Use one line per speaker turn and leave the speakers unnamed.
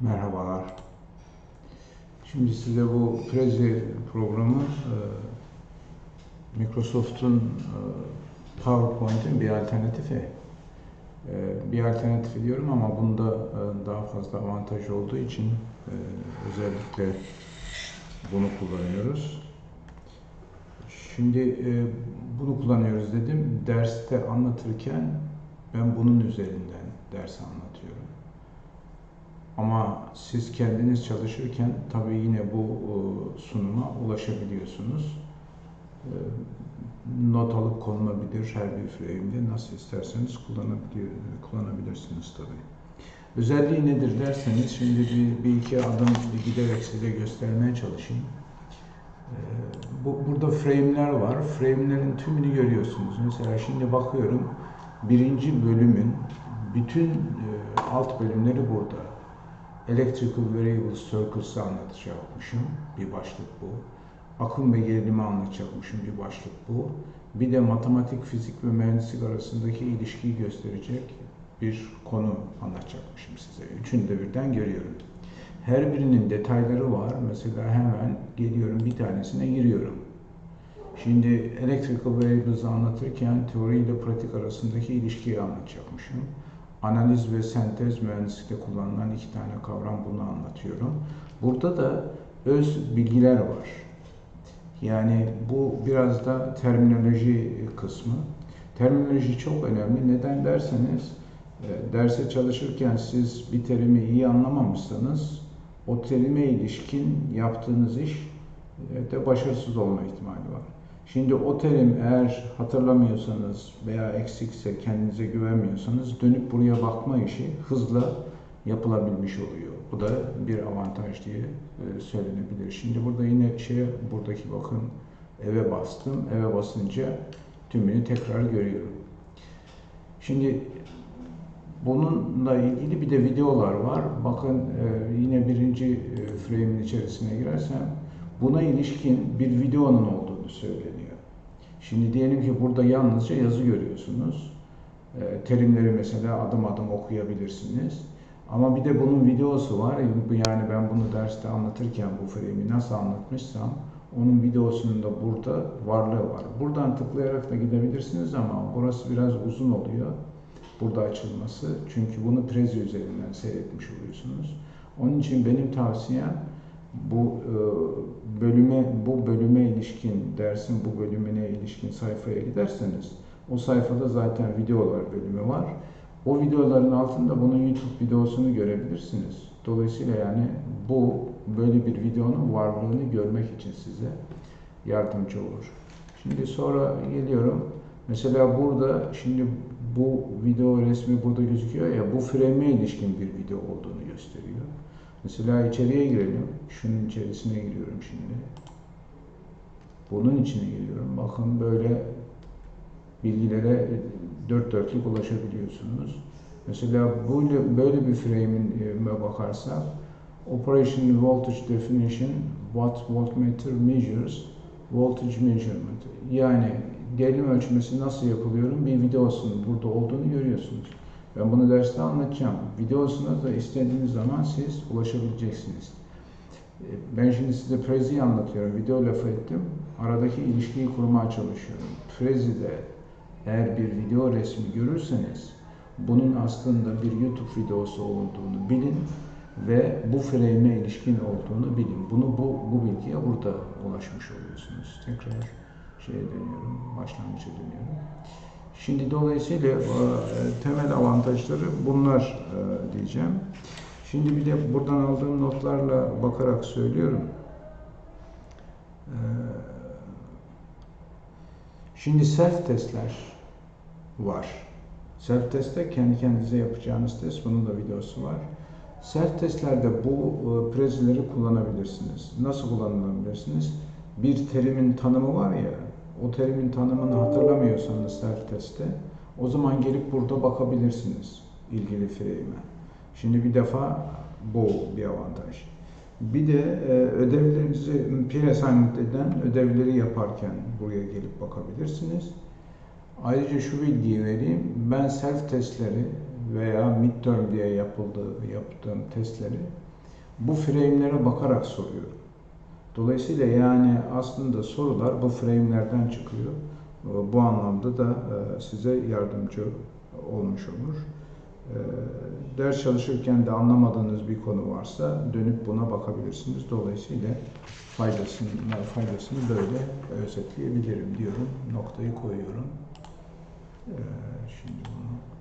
Merhabalar. Şimdi size bu Prezi programı e, Microsoft'un e, PowerPoint'in bir alternatifi. E, bir alternatifi diyorum ama bunda daha fazla avantaj olduğu için özellikle bunu kullanıyoruz. Şimdi bunu kullanıyoruz dedim. Derste anlatırken ben bunun üzerinden ders anlatıyorum. Ama siz kendiniz çalışırken tabii yine bu e, sunuma ulaşabiliyorsunuz. E, Not alıp konulabilir her bir frame'de nasıl isterseniz kullanabiliyor, kullanabilirsiniz tabii. Özelliği nedir derseniz şimdi bir, bir iki adım giderek size göstermeye çalışayım. E, Bu, burada frame'ler var. Frame'lerin tümünü görüyorsunuz. Mesela şimdi bakıyorum birinci bölümün bütün alt bölümleri burada. Electrical Variable Circuits'ı anlatacakmışım. Bir başlık bu. Akım ve gerilimi anlatacakmışım. Bir başlık bu. Bir de matematik, fizik ve mühendislik arasındaki ilişkiyi gösterecek bir konu anlatacakmışım size. Üçünü de birden görüyorum. Her birinin detayları var. Mesela hemen geliyorum bir tanesine giriyorum. Şimdi Electrical Variables'ı anlatırken teori ile pratik arasındaki ilişkiyi anlatacakmışım analiz ve sentez mühendislikte kullanılan iki tane kavram bunu anlatıyorum. Burada da öz bilgiler var. Yani bu biraz da terminoloji kısmı. Terminoloji çok önemli. Neden derseniz e, derse çalışırken siz bir terimi iyi anlamamışsanız o terime ilişkin yaptığınız iş e, de başarısız olma ihtimali var. Şimdi o terim eğer hatırlamıyorsanız veya eksikse, kendinize güvenmiyorsanız dönüp buraya bakma işi hızla yapılabilmiş oluyor. Bu da bir avantaj diye e, söylenebilir. Şimdi burada yine şeye, buradaki bakın eve bastım. Eve basınca tümünü tekrar görüyorum. Şimdi bununla ilgili bir de videolar var. Bakın e, yine birinci e, frame'in içerisine girersem buna ilişkin bir videonun olduğunu söyleniyor. Şimdi diyelim ki burada yalnızca yazı görüyorsunuz. E, terimleri mesela adım adım okuyabilirsiniz. Ama bir de bunun videosu var. Yani ben bunu derste anlatırken bu frame'i nasıl anlatmışsam onun videosunun da burada varlığı var. Buradan tıklayarak da gidebilirsiniz ama burası biraz uzun oluyor. Burada açılması. Çünkü bunu Prezi üzerinden seyretmiş oluyorsunuz. Onun için benim tavsiyem bu e, bölüme bu bölüme ilişkin dersin bu bölümüne ilişkin sayfaya giderseniz o sayfada zaten videolar bölümü var. O videoların altında bunun YouTube videosunu görebilirsiniz. Dolayısıyla yani bu böyle bir videonun varlığını görmek için size yardımcı olur. Şimdi sonra geliyorum. Mesela burada şimdi bu video resmi burada gözüküyor ya bu frame'e ilişkin bir video olduğunu gösteriyor. Mesela içeriye girelim. Şunun içerisine giriyorum şimdi. Bunun içine giriyorum. Bakın böyle bilgilere dört dörtlük ulaşabiliyorsunuz. Mesela böyle, böyle bir frame'e bakarsak Operation Voltage Definition What Voltmeter Measures Voltage Measurement yani gerilim ölçmesi nasıl yapılıyorum bir videosunun burada olduğunu görüyorsunuz. Ben bunu derste anlatacağım. Videosuna da istediğiniz zaman siz ulaşabileceksiniz. E, ben şimdi size Prezi'yi anlatıyorum. Video lafı ettim. Aradaki ilişkiyi kurmaya çalışıyorum. Prezi'de eğer bir video resmi görürseniz bunun aslında bir YouTube videosu olduğunu bilin ve bu frame'e ilişkin olduğunu bilin. Bunu bu, bu bilgiye burada ulaşmış oluyorsunuz. Tekrar şeye dönüyorum, başlangıça dönüyorum. Şimdi dolayısıyla e, temel avantajları bunlar e, diyeceğim. Şimdi bir de buradan aldığım notlarla bakarak söylüyorum. E, şimdi self testler var. Self testte kendi kendinize yapacağınız test. Bunun da videosu var. Self testlerde bu prezileri kullanabilirsiniz. Nasıl kullanabilirsiniz? Bir terimin tanımı var ya, o terimin tanımını hatırlamıyorsanız self testte o zaman gelip burada bakabilirsiniz ilgili frame'e. Şimdi bir defa bu bir avantaj. Bir de e, ödevlerinizi eden ödevleri yaparken buraya gelip bakabilirsiniz. Ayrıca şu bilgiyi vereyim. Ben self testleri veya midterm diye yapıldığı, yaptığım testleri bu frame'lere bakarak soruyorum. Dolayısıyla yani aslında sorular bu frame'lerden çıkıyor. E, Bu anlamda da e, size yardımcı olmuş olur. E, Ders çalışırken de anlamadığınız bir konu varsa dönüp buna bakabilirsiniz. Dolayısıyla faydasını, faydasını böyle özetleyebilirim diyorum. Noktayı koyuyorum. E, Şimdi bunu